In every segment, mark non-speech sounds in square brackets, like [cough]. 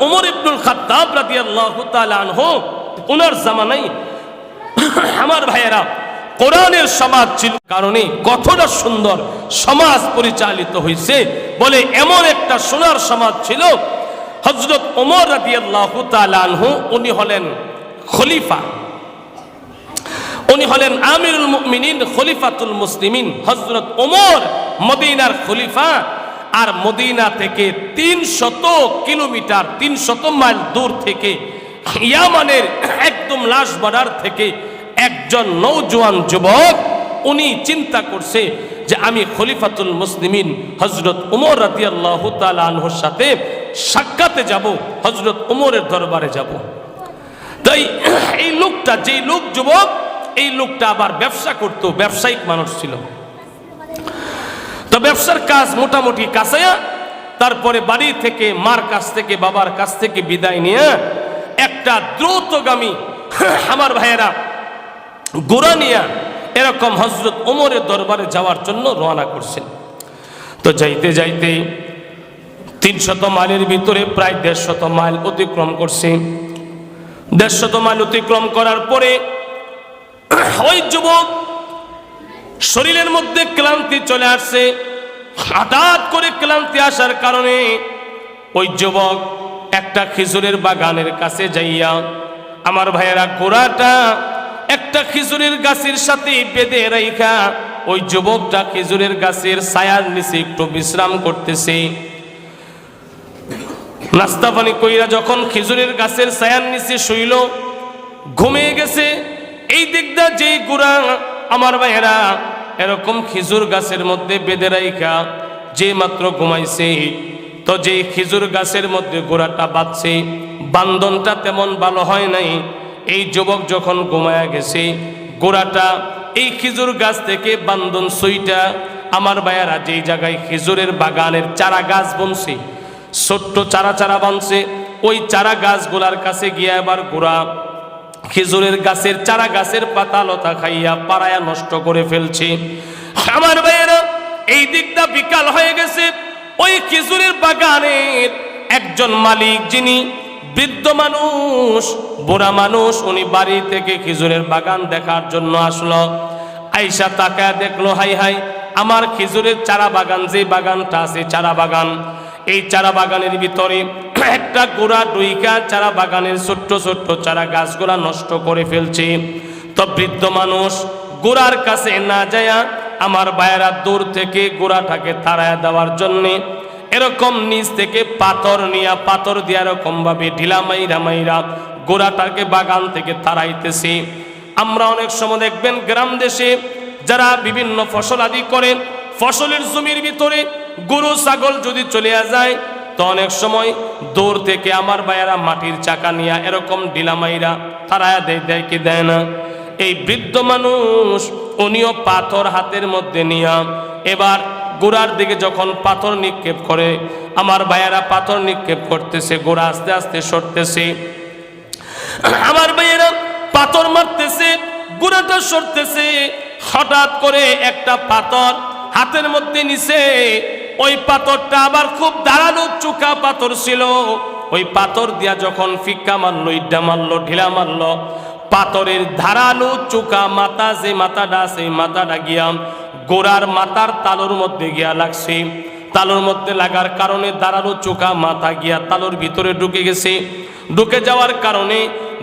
উমর ইবনুল খাত্তাব রাদিয়াল্লাহু তাআলা আনহু ওনার জামানায় [coughs] আমার ভাইয়েরা, কোরআনের সমাজ ছিল কারণে কতটা সুন্দর সমাজ পরিচালিত হয়েছে বলে এমন একটা সোনার সমাজ ছিল। হজরত ওমর রাদিয়াল্লাহু তাআলা আনহু, উনি হলেন খলিফা। উনি হলেন আমিরুল মুমিনিন খলিফাতুল মুসলিমিন। হজরত ওমর মদিনার খলিফা আর মদিনা থেকে তিন শত কিলোমিটার তিন শত মাইল দূর থেকে ইয়ামানের একদম লাশ বাড়ার থেকে একজন নৌজোয়ান যুবক, উনি চিন্তা করছে যে আমি খলিফাতুল মুসলিমিন হজরত উমর রাদিয়াল্লাহ তাআলা আনহুর সাথে সাক্ষাতে যাব হজরত উমরের দরবারে যাব। তাই এই লোকটা, যেই লোক যুবক, এই লোকটা আবার ব্যবসা করত, ব্যবসায়িক মানুষ ছিল। তো ব্যবসার কাজ মোটামুটি কাছায়া, তারপরে বাড়ি থেকে মার কাছ থেকে, বাবার কাছ থেকে বিদায় নিয়ে একটা দ্রুতগামী [laughs] আমার ভাইয়েরা গোরানিয়া এরকম হজরত ওমরের দরবারে যাওয়ার জন্য রওনা করছেন। তো যাইতে যাইতে তিনশত মাইলের ভিতরে প্রায় দেড়শত মাইল অতিক্রম করছে। দেড়শত মাইল অতিক্রম করার পরে [clears throat] ওই যুবক শরীরের মধ্যে ক্লান্তি চলে আসছে। হঠাৎ করে ক্লান্তি আসার কারণে ওই যুবক একটা খেজুরের বাগানের কাছে যাইয়া, আমার ভাইয়েরা, গোড়াটা একটা খেজুরের গাছের সাথে বেঁধে রাইখা। ওই যুবকটা খেজুরের গাছের ছায়ার নিচে একটু বিশ্রাম করতেছে। নাস্তা পানি কইরা যখন খেজুরের গাছের ছায়ার নিচে শুইল, ঘুমিয়ে গেছে। এই দিকটা যেই গুড়া আমার ভাইয়েরা, এরকম খেজুর গাছের মধ্যে বেঁধে রাইখা যে মাত্র ঘুমাইছে, তো যেই খেজুর গাছের মধ্যে গোড়াটা বাঁধছে, বান্ধনটা তেমন ভালো হয় নাই। এই যুবক যখন ঘুমায়া গেছে, গোড়াটা, এই খেজুর গাছ থেকে বান্ধন সইটা আমার ভাইয়ারা যেই জায়গায় খেজুরের বাগানের চারা গাছ বনছে, ছোট্ট চারা চারা বানছে, ওই চারা গাছগুলার কাছে গিয়ে এবার গোড়া খেজুরের গাছের চারা গাছের পাতা লতা খাইয়া পাড়ায়া নষ্ট করে ফেলছে। আমার ভাইয়েরা, এই দিকটা বিকাল হয়ে গেছে। ওই খেজুরের বাগানের একজন মালিক যিনি বৃদ্ধ মানুষ, বুড়া মানুষ, উনি বাড়ি থেকে খেজুরের বাগান দেখার জন্য আসলো। আইসা তাকায় দেখল, হাই হাই, আমার খেজুরের চারা বাগান, যে বাগানটা আছে চারা বাগান, এই চারা বাগানের ভিতরে একটা গোড়া ডুইকা চারা বাগানের ছোট্ট ছোট্ট চারা গাছগুলা নষ্ট করে ফেলছে। তো বৃদ্ধ মানুষ, গোড়ার কাছে না যায়া আমার বায়রা দূর থেকে গোড়াটাকে তাড়ায় দেওয়ার জন্যে এরকম নিচ থেকে পাথর নিয়া পাথর দিয়া এরকম ভাবে ঢিলা মাইরা মাইরা গোড়াটাকে বাগান থেকে তাড়াইতেছে। আমরা অনেক সময় দেখবেন গ্রাম দেশে যারা বিভিন্ন ফসল আদি করে, ফসলের জমির ভিতরে গরু, ছাগল যদি চলে যায় তো অনেক সময় দূর থেকে আমার ভাইয়েরা মাটির চাকা নিয়ে এরকম ডিলামাইরা তারায়া দেয় দেয় কি দেয় না। এই বৃদ্ধ মানুষ উনিও পাথর হাতের মধ্যে নিয়া এবার গোড়ার দিকে যখন পাথর নিক্ষেপ করে, আমার ভাইয়েরা পাথর নিক্ষেপ করতেছে, গোড়া আস্তে আস্তে সরতেছে। আমার ভাইয়েরা পাথর মারতেছে, গুড়াটা সরতেছে। হঠাৎ করে একটা পাথর হাতের মধ্যে নিছে ওই পাথরটা আবার খুব দাঁড়ানো চুকা পাথর ছিল। ওই পাথর দিয়া যখন ফিক্কা মারলো, ইড্ডা মারলো, ঢিলা মারলো, পাথরের ধারালো চুকা মাথা, যে মাথাটা সেই মাথাটা গিয়া গোড়ার মাথার তালুর মধ্যে গিয়া লাগছে। তালুর মধ্যে লাগার কারণে দাঁড়াল চোখা মাথা গিয়া তালুর ভিতরে ঢুকে গেছে। ঢুকে যাওয়ার কারণে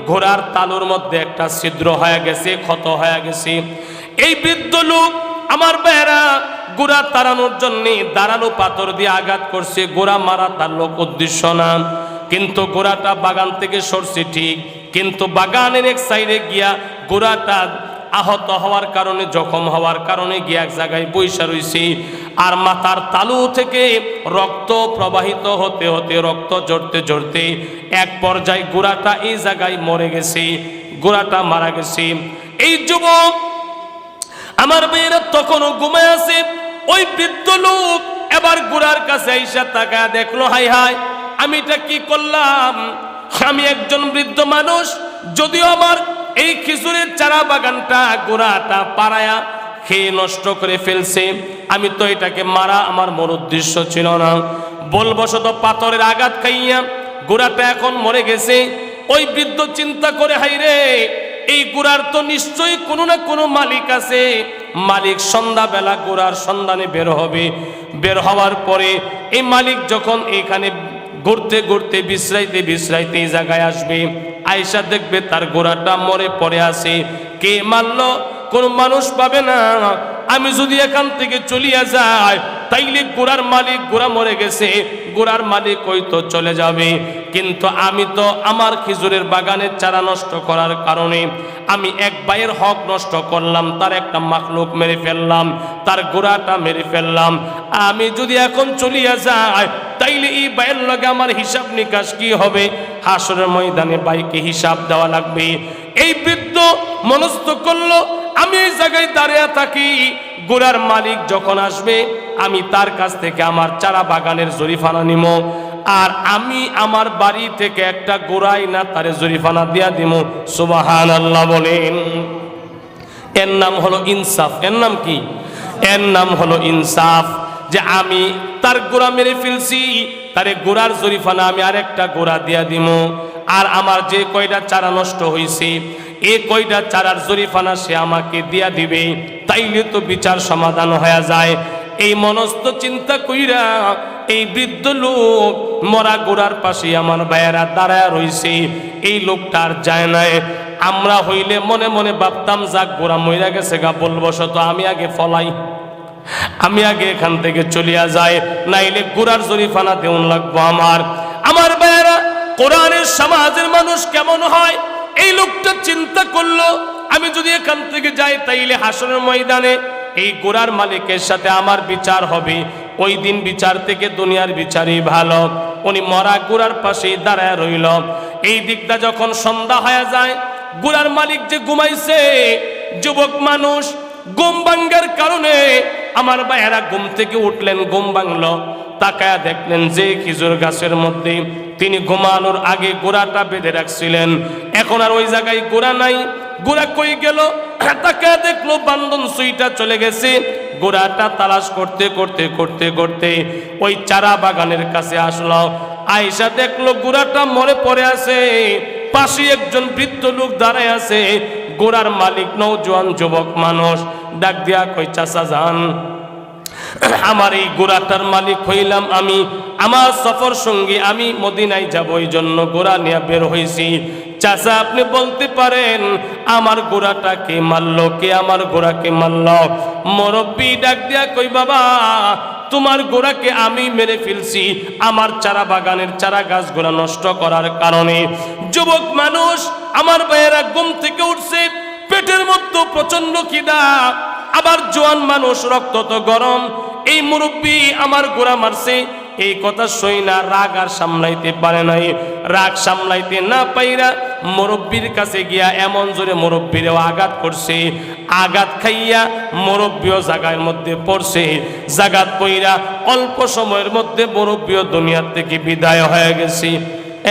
ঘোড়ার তালুর মধ্যে একটা ছিদ্র হয়ে গেছে, ক্ষত হয়ে গেছে। এই বৃদ্ধ লোক, আমার বেড়া গোড়া তাড়ানোর জন্য দাঁড়াল পাথর দিয়ে আঘাত করছে, গোড়া মারা তার লোক উদ্দেশ্য না। কিন্তু গোড়াটা বাগান থেকে সরছে ঠিক, কিন্তু বাগানের এক সাইডে গিয়া গোড়াটা আহত হওয়ার কারণে, জখম হওয়ার কারণে গিয়ে এক জায়গায় বৈশা রয়েছে আর মাথার তালু থেকে রক্ত প্রবাহিত হতে হতে, রক্ত জড়তে জড়তে এক পর্যায়ে গোড়াটা এই জায়গায় মরে গেছে, গোড়াটা মারা গেছে। এই যুবক আমার মেয়েরা তখনও ঘুমায় আছে ওই বৃদ্ধ লোক এবার গোড়ার কাছে আইসা তাকা দেখল, হাই হাই, আমি এটা কি করলাম? আমি একজন বৃদ্ধ মানুষ, যদিও আমার এই খিচুড়ির চারা বাগানটা গোড়াটা পাড়ায়া খেয়ে নষ্ট করে ফেলছে, আমি তো এটাকে মারা আমার মূল উদ্দেশ্য ছিল না। বলবশত পাথরের আঘাত খাইয়া গোড়াটা এখন মরে গেছে। ওই বৃদ্ধ চিন্তা করে, হাই রে এই গোড়ার তো নিশ্চয়ই কোনো না কোনো মালিক আছে। মালিক সন্ধ্যাবেলা গোড়ার সন্ধানে বের হবে। বের হওয়ার পরে এই মালিক যখন এখানে ঘুরতে ঘুরতে বিশ্রাইতে বিশ্রাইতে এই জায়গায় আসবে আয়সা দেখবে তার গোড়াটা মরে পড়ে আছে। কে মারলো? কোন মানুষ পাবে না। আমি যদি এখান থেকে চলিয়া যাই তাইলে গোড়ার মালিক গোড়া মরে গেছে, গোড়ার মালিক ওই তো চলে যাবে। কিন্তু আমি তো আমার খেজুরের বাগানের চারা নষ্ট করার কারণে আমি এক ভাইয়ের হক নষ্ট করলাম, তার একটা মাখলুক মেরে ফেললাম, তার গোড়াটা মেরে ফেললাম। আমি যদি এখন চলিয়া যাই, তাইলে এই ভাইয়ের লগে আমার হিসাব নিকাশ কি হবে? হাসরের ময়দানে বাইকে হিসাব দেওয়া লাগবে। এই বৃদ্ধ মনস্থ করল, আমি এই জায়গায় দাঁড়িয়ে থাকি গোড়ার মালিক যখন আসবে, আমি তার কাছ থেকে আমার চারা বাগানের জরিফানা নিব। আর আমি আমার বাড়ি থেকে একটা গোড়াই না, তারে জরিফানা দিয়া দিব সুবাহান আল্লাহ বলেন। এর নাম হলো ইনসাফ। এর নাম কি? এর নাম হলো ইনসাফ। যে আমি তার গোড়া মেরে ফেলছি, তারে গোড়ার জরিফানা আমি আরেকটা গোড়া দিয়া দিব আর আমার যে কয়টা চারা নষ্ট হয়েছে এ কয়টা চারার জরিফানা সে আমাকে দিয়া দিবে? তাইলে তো বিচার সমাধান হয়ে যায়। এই মনস্থ চিন্তা কইরা এই বৃদ্ধ লোক মরা গোড়ার পাশে আমার ভাইয়েরা দাঁড়ায় রইছে। এই লোকটা আর যায় নাই। আমরা হইলে মনে মনে ভাবতাম, যাক, গোড়া মইরা গেছে গা বলব শত আমি আগে ফলাই। আমি আগে এখান থেকে চলিয়া যাই, নাইলে গোড়ার জরিফানা দেউন লাগবো আমার। আমার ভাইয়েরা, কোরআনের সমাজের মানুষ কেমন হয়? এই লোকটা চিন্তা করল, আমি যদি এখান থেকে যাই তাইলে হাসনের ময়দানে এই গোড়ার মালিকের সাথে আমার বিচার হবে। ওই দিন বিচার থেকে দুনিয়ার বিচারই ভালো। উনি মরা গোড়ার পাশেই দাঁড়ায় রইল। এই দিকটা যখন সন্ধ্যা হয়ে যায় গোড়ার মালিক যে ঘুমাইছে, যুবক মানুষ ভাঙ্গার কারণে আমার ভাইয়েরা ঘুম থেকে উঠলেন, ঘুম ভাঙলো। তাকায়া দেখলেন যে খেজুর গাছের মধ্যে তিনি ঘুমানোর আগে গোড়াটা বেঁধে রাখছিলেন। এখন আর ওই জায়গায় গোড়া নাই। গোড়া কই গেল? তাকায়া দেখল বান্ধন সুইটা চলে গেছে। গোড়াটা তালাশ করতে করতে করতে করতে ওই চারা বাগানের কাছে আসলো। আয়সা দেখল গোড়াটা মরে পড়ে আছে। পাশে একজন বৃদ্ধ লোক দাঁড়ায় আছে। গোড়ার মালিক নৌজোয়ান যুবক মানুষ। ডাক দিয়া কই চাচা যান। আমার এই গোড়াটার মালিক হইলাম আমি, আমার সফর সঙ্গী আমি মদিনায় যাব ওই জন্য গোড়া নিয়ে বের হয়েছি চাচা, আপনি বলতে পারেন, আমার গোড়াটা কে মারলো, কে আমার গোড়াকে মারল? মুরব্বী ডাক দিয়া কই, বাবা, তোমার গোড়াকে আমি মেরে ফেলছি, আমার চারা বাগানের চারা গাছগুলা নষ্ট করার কারণে। যুবক মানুষ, আমার ভাইয়েরা ঘুম থেকে উঠছে, পেটের মধ্যে প্রচণ্ড খিদা। আবার জোয়ান মানুষ, রক্ত তো গরম। এই মুরব্বী আমার গোড়া মারছে। এই কথা সই না রাগ আর সামলাইতে পারে নাই। রাগ সামলাইতে না পাইরা মুরব্বীর কাছে গিয়া এমন জোরে মুরব্বীরেও আঘাত করছে। আঘাত খাইয়া মুরব্বীও জাগার মধ্যে পড়ছে। জাগাত পইরা অল্প সময়ের মধ্যে মুরব্বীও দুনিয়ার থেকে বিদায় হয়ে গেছে।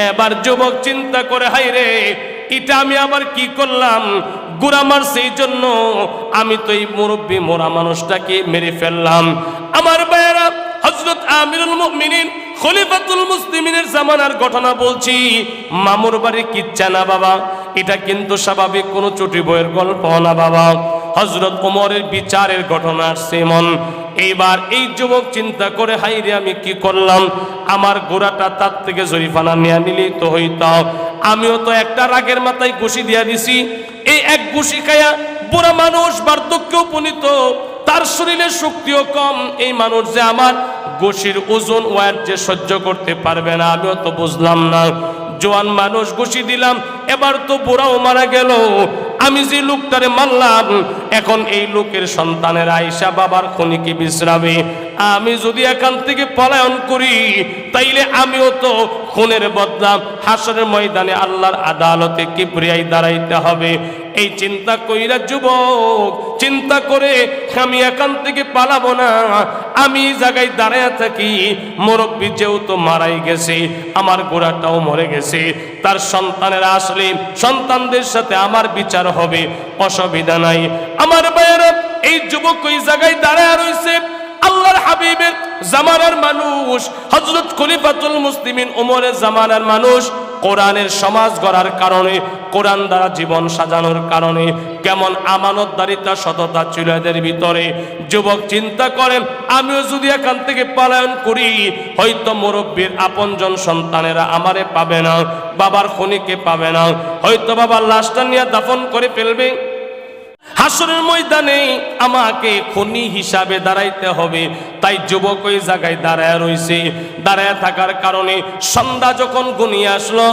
এবার যুবক চিন্তা করে হাই রে এটা আমি আবার কি করলাম? গুড়া এই জন্য আমি তো এই মুরব্বী মোরা মানুষটাকে মেরে ফেললাম। আমার ভাইয়েরা হজরত আমিরুল মুমিনিন, খলিফাতুল মুসলিমিনের জামানার ঘটনা বলছি। মামুর বাড়ি কিচ্ছা না বাবা, এটা কিন্তু স্বাভাবিক, কোনো চটি বইয়ের গল্প না বাবা। হজরত ওমরের বিচারের ঘটনার সেমন। এইবার এই যুবক চিন্তা করে হাইরে আমি কি করলাম? আমার গোড়াটা তার থেকে জরিফানা নিয়ে নিলেই তো হইত। আমিও তো একটা রাগের মাথায় ঘুষি দিয়া দিছি। এই এক ঘুষি খায়া বুড়া মানুষ বার্ধক্য উপনীত, তার শরীরে শক্তিও কম। এই মানুষ যে আমার ঘুষির ওজন ওয়ার যে সহ্য করতে পারবে না, আমিও তো বুঝলাম না। জোয়ান মানুষ ঘুষি দিলাম, এবার তো বুড়াও মারা গেল। আমি যে লোকটারে মানলাম এখন এই লোকের সন্তানের আয়সা বাবার খনিকে বিশ্রামে। আমি যদি এখান থেকে পলায়ন করি, তাইলে আমিও তো খুনের বদলাম হাসরের ময়দানে আল্লাহর আদালতে কিবরিয়াই দাঁড়াইতে হবে। এই চিন্তা কইরা যুবক, চিন্তা করে আমি এখান থেকে পালাবো না। আমি জায়গায় দাঁড়ায় থাকি। মুরব্বী যেহেতু মারাই গেছে, আমার গোড়াটাও মরে গেছে। তার সন্তানেরা আসলে সন্তানদের সাথে আমার বিচার হবে, অসুবিধা নাই। আমার ভাইয়েরা, এই যুবক ওই জায়গায় দাঁড়ায় রয়েছে আল্লাহর হাবিবের জামানার মানুষ হজরত খলিফাতুল মুসলিমিন ওমরের জামানার মানুষ কোরআনের সমাজ গড়ার কারণে, কোরআন দ্বারা জীবন সাজানোর কারণে, কেমন আমানতদারিতা, সততা ছিল এদের ভিতরে। যুবক চিন্তা করেন, আমিও যদি এখান থেকে পালায়ন করি, হয়তো মুরব্বীর আপনজন সন্তানেরা আমারে পাবে না, বাবার খনিকে পাবে না, হয়তো বাবার লাশটা নিয়ে দাফন করে ফেলবে। হাসরের ময়দানে আমাকে খনি হিসাবে দাঁড়াইতে হবে। তাই যুবক ওই জায়গায় দাঁড়ায় রইছে। দাঁড়ায় থাকার কারণে সন্ধ্যা যখন গুনিয়ে আসলো,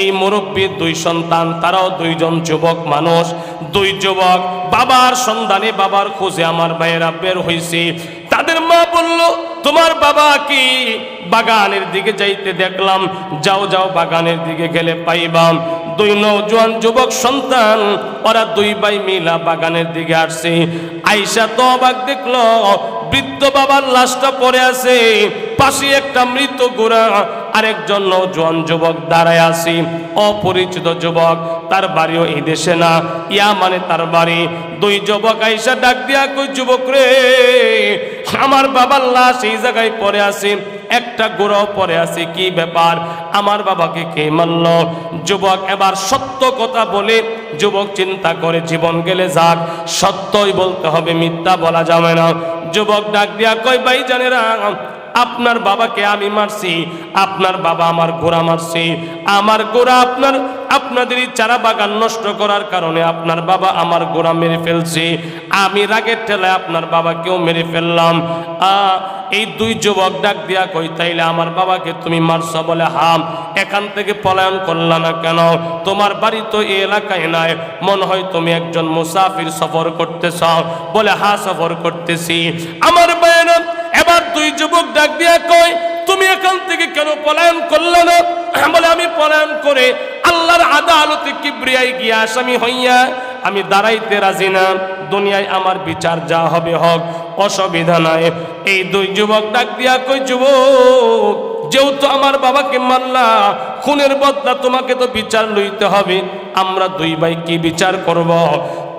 এই মুরব্বীর দুই সন্তান, তারাও দুইজন যুবক মানুষ। দুই যুবক বাবার সন্ধানে বাবার খোঁজে আমার ভাইয়েরা বের হয়েছে তাদের মা বলল, তোমার বাবা কি? বাগানের দিকে যাইতে দেখলাম, যাও যাও, বাগানের দিকে গেলে পাইবাম। দুই নৌজোয়ান যুবক সন্তান, ওরা দুই ভাই মিলা বাগানের দিকে আসছে। আইসা তো অবাক দেখল, বৃদ্ধ বাবার লাশটা পড়ে আছে, পাশে একটা মৃত গোড়া আরেকজন নৌজোয়ান যুবক দাঁড়ায় আছি। অপরিচিত যুবক, তার বাড়িও এই দেশে না, ইয়া মানে তার বাড়ি। দুই যুবক আইসা ডাক দিয়া কই যুবক রে, আমার বাবার লাশ এই জায়গায় পড়ে আছে। একটা গোড়াও পরে আছে, কি ব্যাপার? আমার বাবাকে কে মানল? যুবক, এবার সত্য কথা বলে যুবক চিন্তা করে জীবন গেলে যাক। সত্যই বলতে হবে, মিথ্যা বলা যাবে না। যুবক ডাক দিয়া কই ভাই জানেরা আপনার বাবাকে আমি মারছি, আপনার বাবা আমার গোড়া মারছি। আমার গোড়া আপনার, আপনাদের চারা বাগান নষ্ট করার কারণে আপনার বাবা আমার গোড়া মেরে ফেলছে। আমি রাগের ঠেলায় আপনার বাবাকেও মেরে ফেললাম। এই দুই যুবক ডাক দিয়া কই তাইলে আমার বাবাকে তুমি মারছ বলে হাম। এখান থেকে পলায়ন করলা না কেন? তোমার বাড়ি তো এই এলাকায় নাই। মনে হয় তুমি একজন মুসাফির সফর করতেছ। বলে হা সফর করতেছি। আমার দুই যুবক ডাক দিয়া কয়, তুমি এখান থেকে কেন পলায়ন করলে না? [clears throat] বলে, আমি পলায়ন করে আল্লাহর আদালতে কিবরিয়াই গিয়া আসামি হইয়া আমি দাঁড়াইতে রাজি না। দুনিয়ায় আমার বিচার যা হবে হোক, অসুবিধা নাই। এই দুই যুবক ডাক দিয়া কই যুবক, যেহেতু আমার বাবাকে মারলা, খুনের বদলা তোমাকে তো বিচার লইতে হবে। আমরা দুই ভাই কি বিচার করব?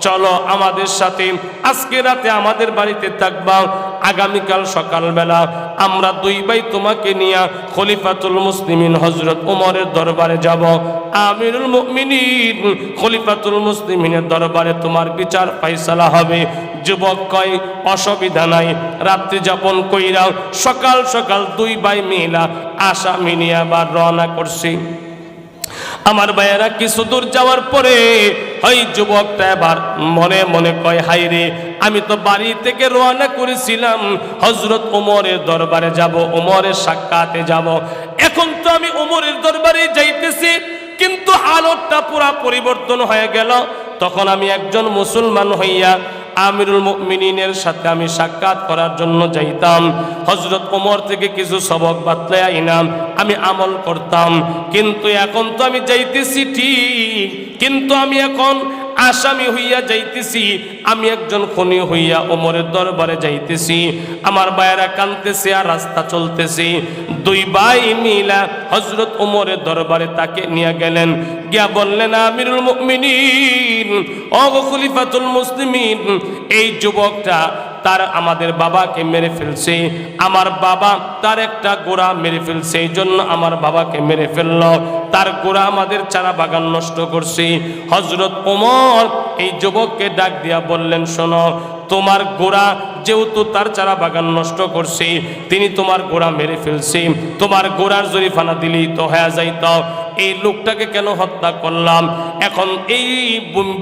চলো আমাদের সাথে আজকে রাতে আমাদের বাড়িতে থাকবা। আগামীকাল সকালবেলা আমরা দুই ভাই তোমাকে নিয়ে খলিফাতুল মুসলিমিন হজরত উমরের দরবারে যাব। আমিরুল মুমিনিন, খলিফাতুল মুসলিমিনের দরবারে তোমার বিচার ফাইসালা হবে। যুবক কয়, অসুবিধা নাই, রাত্রি যাপন কইরা সকাল সকাল দুই ভাই মিলা আসামি নিয়ে আবার রওনা করছি। আমার ভাইয়েরা, কিছু দূর যাওয়ার পরে ওই যুবকটা এবার মনে মনে কয় হাই রে, আমি তো বাড়ি থেকে রওনা করেছিলাম। হজরত ওমরের দরবারে যাব ওমরের সাক্ষাতে যাব। এখন তো আমি ওমরের দরবারে যাইতেছি, কিন্তু হালতটা পুরা পরিবর্তন হয়ে গেল। তখন আমি একজন মুসলমান হইয়া আমিরুল মুমিনিনের সাথে আমি সাক্ষাৎ করার জন্য যাইতাম। হজরত ওমর থেকে কিছু সবক বাতলায় আইনাম, আমি আমল করতাম। কিন্তু এখন তো আমি যাইতেছি ঠিক, কিন্তু আমি এখন আসামি হইয়া যাইতেছি, আমি একজন খনি হইয়া ওমরের দরবারে যাইতেছি, আমার বায়রা কানতেছে আর রাস্তা চলতেছে। দুই ভাই মিলা হজরত ওমরের দরবারে তাকে নিয়ে গেলেন। গিয়া বললেন, আমিরুল মুমিনিন, অগ খলিফাতুল মুসলিমিন। এই যুবকটা তার আমাদের বাবাকে মেরে ফেলছে। আমার বাবা তার একটা গোড়া মেরে ফেলছে, এই জন্য আমার বাবাকে মেরে ফেলল। তার গোড়া আমাদের চারা বাগান নষ্ট করছে। হজরত ওমর এই যুবককে ডাক দিয়া বললেন, শোনো, তোমার গোড়া যেহেতু তার চারা বাগান নষ্ট করছে, তিনি তোমার গোড়া মেরে ফেলছে। তোমার গোড়ার জরিফানা দিলেই তো হয়ে যাইত। এই লোকটাকে কেন হত্যা করলাম? এখন এই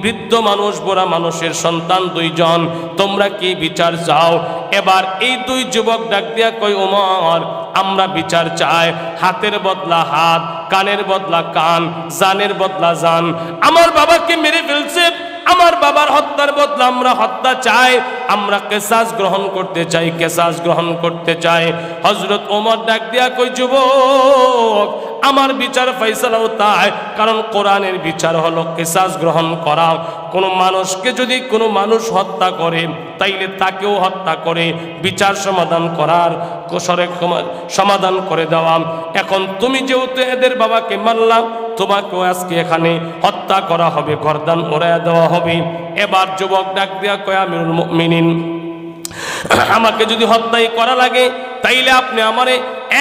বৃদ্ধ মানুষ গোড়া মানুষের সন্তান দুইজন, তোমরা কি বিচার চাও? এবার এই দুই যুবক ডাক দিয়া কই ওমর, আমরা বিচার চাই। হাতের বদলা হাত, কানের বদলা কান, জানের বদলা জান। আমার বাবাকে মেরে ফেলছে। আমার বাবার হত্যার বদলা আমরা হত্যা চাই। আমরা কেসাস গ্রহণ করতে চাই, কেসাস গ্রহণ করতে চাই। হজরত ওমর ডাক দিয়া কই যুবক আমার বিচার ফাইসালাও তাই, কারণ কোরআনের বিচার হলো কেসাস গ্রহণ করা। কোনো মানুষকে যদি কোনো মানুষ হত্যা করে, তাইলে তাকেও হত্যা করে, বিচার সমাধান করার কোসরে সমাধান করে দেওয়া। এখন তুমি যেহেতু এদের বাবাকে মারলাম তোমাকেও আজকে এখানে হত্যা করা হবে, গরদান ওরাইয়া দেওয়া হবে। এবার যুবক ডাক দিয়া কয়, আমিরুল মুমিনিন, আমাকে যদি হত্যাই করা লাগে, তাইলে আপনি আমারে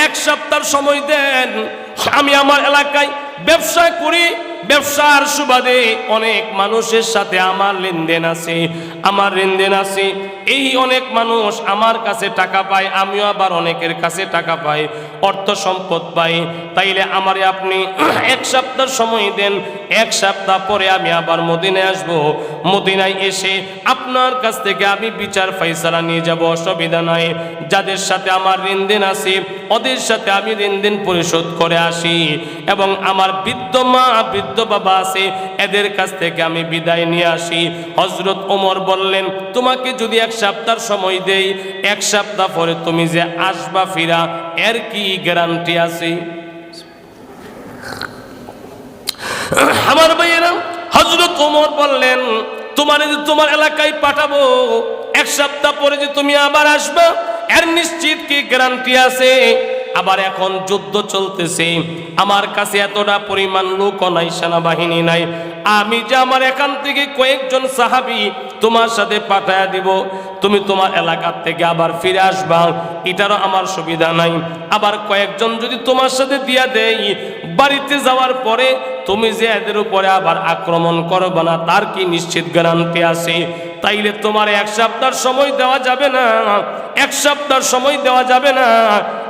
এক সপ্তাহ সময় দেন। আমি আমার এলাকায় ব্যবসা করি ব্যবসার সুবাদে অনেক মানুষের সাথে আমার লেনদেন আছে, আমার লেনদেন আছে। এই অনেক মানুষ আমার কাছে টাকা পায়, আমিও আবার অনেকের কাছে টাকা পাই, অর্থ সম্পদ পাই। তাইলে আমারে আপনি [clears throat] এক সপ্তাহ সময় দেন, এক সপ্তাহ পরে আমি আবার মদিনায় আসব। মদিনায় এসে আপনার কাছ থেকে আমি বিচার ফাইসালা নিয়ে যাব, অসুবিধা নাই। যাদের সাথে আমার লেনদেন আছে, ওদের সাথে আমি লেনদেন পরিশোধ করে আসি। এবং আমার বৃদ্ধ মা বৃদ্ধ বাবা আছে, এদের কাছ থেকে আমি বিদায় নিয়ে আসি। হজরত ওমর বললেন, তোমাকে যদি এক সপ্তাহ সময় দেই, এক সপ্তাহ পরে তুমি যে আসবা ফিরা, এর কি গ্যারান্টি আছে? আমার ভাইয়েরা হজরত ওমর বললেন, তোমার যে তোমার এলাকায় পাঠাবো, এক সপ্তাহ পরে যে তুমি আবার আসবা, এর নিশ্চিত কি গ্যারান্টি আছে? আবার এখন যুদ্ধ চলতেছে। আমার কাছে এতটা পরিমাণ লোক নাই, সেনাবাহিনী নাই। আমি যে আমার এখান থেকে কয়েকজন সাহাবি তোমার সাথে পাঠায়া দিব, তুমি তোমার এলাকার থেকে আবার ফিরে আসবা। এটারও আমার সুবিধা নাই। আবার কয়েকজন যদি তোমার সাথে দিয়া দেই, বাড়িতে যাওয়ার পরে তুমি যে এদের উপরে আবার আক্রমণ করবে না, তার কি নিশ্চিত গ্যারান্টি আছে? তাইলে তোমার এক সপ্তাহ সময় দেওয়া যাবে না। এক সপ্তাহ সময় দেওয়া যাবে না।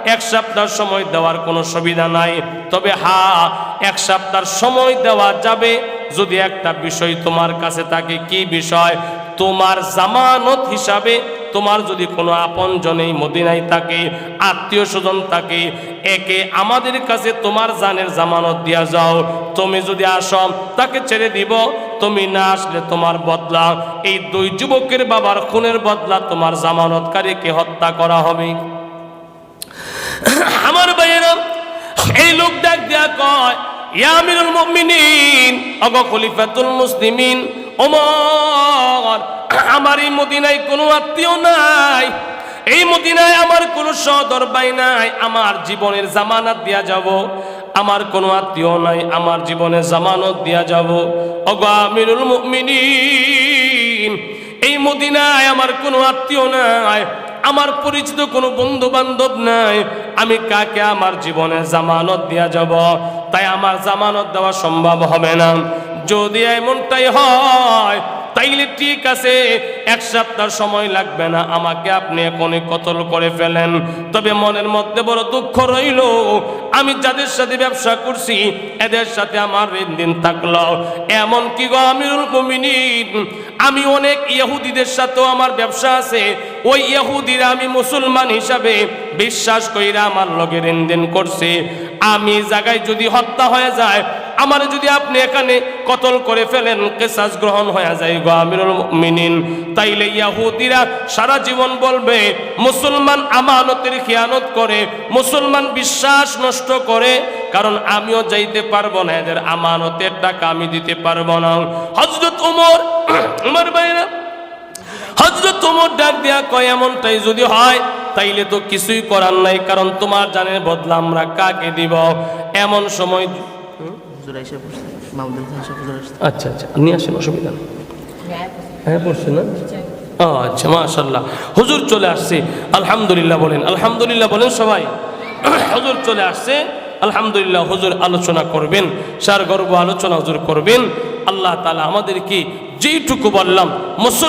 এক সপ্তাহ সময় দেওয়ার কোনো সুবিধা নাই। তবে হা, এক সপ্তাহ সময় দেওয়া যাবে। যদি একটা বিষয় তোমার কাছে থাকে, কি বিষয়? তোমার জামানত হিসাবে তোমার যদি কোনো আপন জনেই মদিনায় থাকে, আত্মীয় স্বজন থাকে, একে আমাদের কাছে তোমার জানের জামানত দিয়া যাও। তুমি যদি আসো, তাকে ছেড়ে দিব। তুমি না আসলে তোমার বদলা। এই দুই যুবকের বাবার খুনের বদলা তোমার জামানতকারীকে হত্যা করা হবে। আমার ভাইয়েরা, এই লোক ডাক দেয়া কয়, ইয়া আমিরুল মুমিনিন, অগ খলিফাতুল মুসলিমিন, ওমর আমার এই মদিনায় কোনো আত্মীয় নাই। এই মদিনায় আমার কোনো সদর বাই নাই। আমার জীবনের জামানত দিয়া যাব। আমার কোনো আত্মীয় নাই। আমার জীবনের জামানত দিয়া যাব। অগ আমিরুল মুমিনিন, এই মদিনায় আমার কোনো আত্মীয় নাই। আমার পরিচিত কোনো বন্ধু বান্ধব নাই। আমি কাকে আমার জীবনে জামানত দিয়া যাব? তাই আমার জামানত দেওয়া সম্ভব হবে না। যদি এমনটাই হয় তাইলে ঠিক আছে, এক সপ্তাহ সময় লাগবে না, আমাকে আপনি এখনই কতল করে ফেলেন। তবে মনের মধ্যে বড় দুঃখ রইল, আমি যাদের সাথে ব্যবসা করছি, এদের সাথে আমার লেনদেন থাকল। এমন কি গো আমিরুল মুমিনিন? আমি অনেক ইহুদিদের সাথেও আমার ব্যবসা আছে, ওই ইহুদিরা আমি মুসলমান হিসাবে বিশ্বাস কইরা আমার লগে লেনদেন করছে। আমি জায়গায় যদি হত্যা হয়ে যায় আমার যদি আপনি এখানে কতল করে ফেলেন, কেসাস গ্রহণ হয়ে যায় গো আমিরুল মুমিনিন। তাইলে ইয়াহুদিরা সারা জীবন বলবে, মুসলমান আমানতের খেয়ানত করে, মুসলমান বিশ্বাস নষ্ট করে, কারণ আমিও যাইতে পারব না, এদের আমানতের টাকা আমি দিতে পারব না। হজরত উমর উমর ভাইরা হজরত তোমার ডাক দেয়া কয়, এমনটাই যদি হয়, তাইলে তো কিছুই করার নাই, কারণ তোমার জানের বদলা আমরা কাকে দিব? এমন সময় আচ্ছা আচ্ছা নিয়ে আসেন, অসুবিধা হ্যাঁ পড়ছে না? আচ্ছা মাশাল্লাহ হুজুর চলে আসছে, আলহামদুলিল্লাহ বলেন আলহামদুলিল্লাহ বলেন সবাই। [coughs] হুজুর চলে আসছে, আলহামদুলিল্লাহ হুজুর আলোচনা করবেন সার গর্ব আলোচনা হুজুর করবেন। আল্লাহ তালা আমাদেরকে যেইটুকু বললাম, মুসল